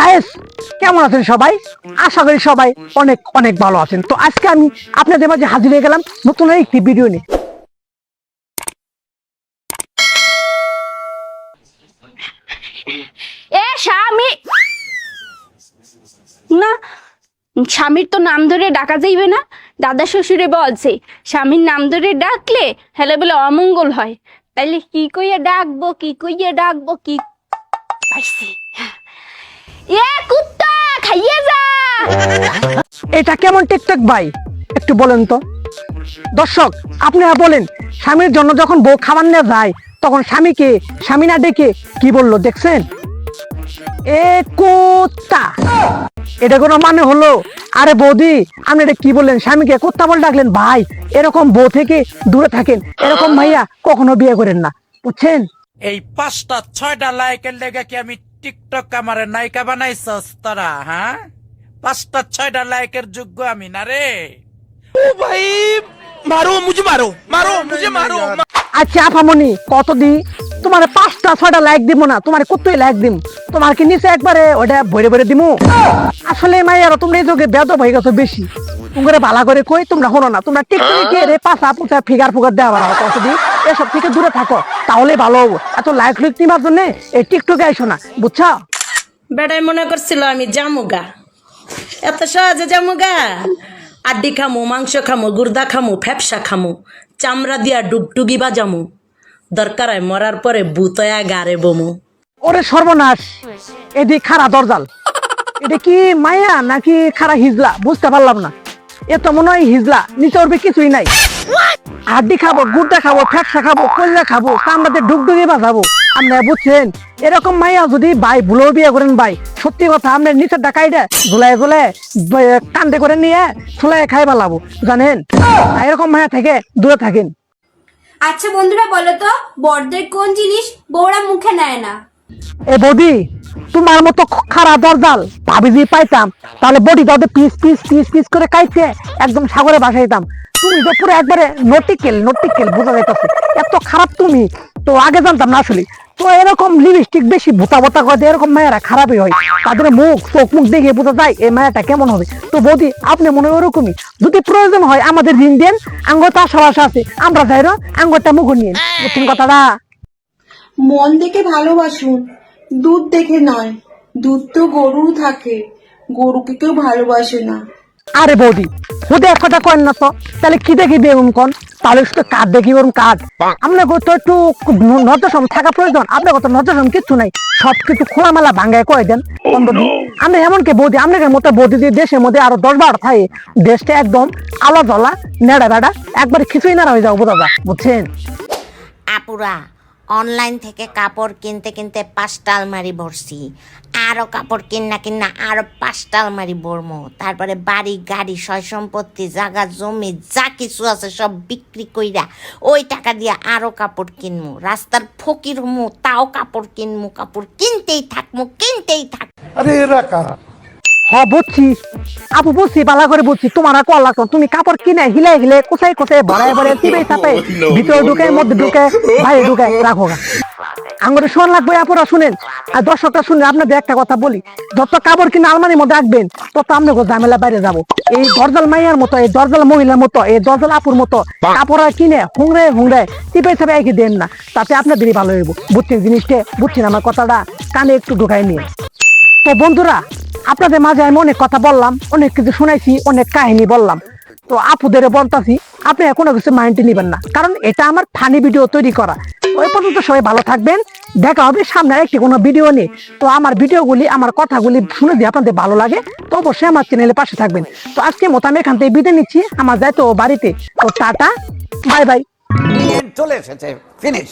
Guys কেমন আছেন সবাই? আশা করি সবাই অনেক অনেক ভালো আছেন। তো আজকে আমি আপনাদের মাঝে হাজির হয়ে গেলাম নতুন একটি ভিডিও নিয়ে। এ, স্বামী! না, স্বামীর তো নাম ধরে ডাকা যাইবে না। দাদা শ্বশুরে বলছে, স্বামীর নাম ধরে ডাকলে হেলে বলে অমঙ্গল হয়। তাইলে কি কইয়া ডাকবো, কি কইয়া ডাকবো, কি পাইছি। এ কুত্তা খাইয়ে যা। এটা কেমন টিকটক ভাই? একটু বলেন তো। দর্শক আপনারা বলেন স্বামীর জন্য যখন বউ খাবার নিয়ে যায় তখন স্বামীকে স্বামী না ডেকে কি বলল দেখছেন? এ কুত্তা। এটা কোনো মানে হলো? আরে বৌদি আপনি এটা কি বললেন? স্বামীকে কুত্তা বলে ডাকলেন? ভাই এরকম বউ থেকে দূরে থাকেন। এরকম ভাইয়া কখনো বিয়ে করেন না। বুঝছেন? এই পাঁচটা ছয়টা লাইকের লেগে কি আমি টিকটক আমার নায়িকা বানাইছস তোরা হ্যাঁ? পাঁচটা ছয়টা লাইকের যোগ্য আমি না রে? ও ভাই মারো মুঝে মারো মারো মুঝে মারো। আচ্ছা আপামনি কত দি? তোমার পাঁচটা ছয়টা লাইক দিব না তোমার কতই লাইক দিম? তোমার কি নিচে একবারে ওটা ভরে ভরে দিমু? আসলে মাইয়ারা তোমরা এই যোগে বেদ হয়ে গেছো বেশি। তোমরা ভালো করে কই তোমরা হলো না তোমরা টিকটকে রে পাঁচা পুচা ফিগার ফুগার দেওয়া বাড়াও কত দি এসব থেকে দূরে থাকো তাহলে ভালো হব। এত লাইক লুক নিবার জন্য এই টিকটকে আইসো না বুঝছ? বেড়াই মনে করছিল আমি জামুগা। এত সহজে জামুগা? আড্ডি খামু মাংস খামু গুর্দা খামু ফ্যাপসা খামু চামড়া দিয়া ডুগডুগি বাজামু। দরকার হয় মরার পরে বুতয়া গারে বমু। ওরে সর্বনাশ এদিক খারা দরজাল। এটা কি মায়া নাকি খারা হিজলা বুঝতে পারলাম না। এ তো মনে হয় হিজলা নিচে উঠবে কিছুই নাই। হাড্ডি খাব গুড়টা খাব ফ্যাকসা খাব কল্যা খাব কামড়াতে ডুগডুগি বাজাবো। আপনারা বুঝছেন? এরকম মাইয়া যদি ভাই ভুলো বিয়ে করেন ভাই সত্যি কথা আপনার নিচের ডাকাইটা ঝুলাই ঝুলাই কান্দে করে নিয়ে ছুলাই খাই পালাবো জানেন? এরকম মায়া থেকে দূরে থাকেন। আচ্ছা বন্ধুরা বলো তো বড়দের কোন জিনিস বউরা মুখে নেয় না? এ বডি তোমার মতো খারাপ দরজাল ভাবি যদি পাইতাম, তাহলে বডি দাও পিস পিস পিস পিস করে কাইতে একদম সাগরে বাসাইতাম তুমি তো পুরো একবারে নটিকেল নটিকেল বোঝা যাইতেছে। এত খারাপ তুমি। তো আগে জানতাম না আসলে। তো এরকম লিপস্টিক বেশি ভুতা ভুতা করে এরকম মায়েরা খারাপই হয়। তাদের মুখ, চোখ, মুখ দেখে বোঝা যায় এই মায়াটা কেমন হবে। তো বৌদি, আপনি মনে হয় ওরকমই। যদি প্রয়োজন হয় আমাদের ঋণ দেন তো আশা আছে। আমরা যাই আঙ্গরটা মুখ নিয়ে কথাটা মন দেখে ভালোবাসুন দুধ দেখে নয়। দুধ তো গরুও থাকে গরুকে কেউ ভালোবাসে না। আরে বৌদি হুদে এক কথা করেন না তো তাহলে কি দেখি বেগুন কোন? তাহলে শুধু কাঠ দেখি ওরকম কাঠ আপনার তো একটু নজরসম থাকা প্রয়োজন আপনার কত নজরসম কিচ্ছু নাই। সব কিছু খোলামেলা ভাঙ্গায় কয়ে দেন। বন্ধু আমরা এমনকি বৌদি আপনাদের মতো বৌদি দিয়ে দেশের মধ্যে আরও দশ বারো থাকে দেশটা একদম আলো জ্বলা নেড়া বেড়া একবার কিছুই না হয়ে যাব বোঝা বুঝছেন? আপুরা অনলাইন থেকে কাপড় কিনতে কিনতে পাঁচটা আলমারি ভরছি। আরও কাপড় কিনা কিনা আরও পাঁচটা আলমারি ভরমো। তারপরে বাড়ি, গাড়ি সয় সম্পত্তি জাগা জমি, যা কিছু আছে সব বিক্রি কইরা ওই টাকা দিয়ে আরও কাপড় কিনমু। রাস্তার ফকির হমু, তাও কাপড় কিনমু, কাপড় কিনতেই থাকমু, কিনতেই থাক হ বুঝছি। আপু বুঝছি বালা করে বুঝছি। তোমার আর কল লাগতো তুমি কাপড় কিনে হিলে হিলে কোথায় কোথায় ভরায় ভরে চিপে চাপে ভিতরে ঢুকে মধ্যে ঢুকে বাইরে ঢুকে রাখো। আঙ্গুরে শোন লাগবে আপুরা শুনেন। আর দর্শকরা শুনে আপনাদের একটা কথা বলি। যত কাপড় কিনে আলমারির মধ্যে রাখবেন তত ঝামেলা বাইরে যাব। এই দরজাল মাইয়ার মতো এই দরজাল মহিলার মতো এই দরজাল আপুর মতো কাপড় কিনে হুংরে হুংরে চিপে চাপে একে দেন না। তাতে আপনাদেরই ভালো হইব। বুঝছেন জিনিসটা? বুঝছেন আমার কথাটা? কানে একটু ঢুকাই নিয়ে। তো বন্ধুরা আপনাদের মাঝে আমি অনেক কথা বললাম, অনেক কিছু শুনাইছি, অনেক কাহিনী বললাম। তো আপুদের বলতাছি, আপনি কোনো কিছু মাইন্ডে নেবেন না, কারণ এটা আমার ফানি ভিডিও তৈরি করা। ওই পর্যন্ত সবাই ভালো থাকবেন, দেখা হবে সামনে একটি কোনো ভিডিও নিয়ে। তো আমার ভিডিওগুলি আমার কথাগুলি শুনে দিয়ে আপনাদের ভালো লাগে, তো অবশ্যই আমার চ্যানেলের পাশে থাকবেন। তো আজকে মতো আমি এখান থেকে বিদায় নিচ্ছি, আমার যাই তো বাড়িতে। তো টাটা বাই বাই চলে এসেছে ফিনিশ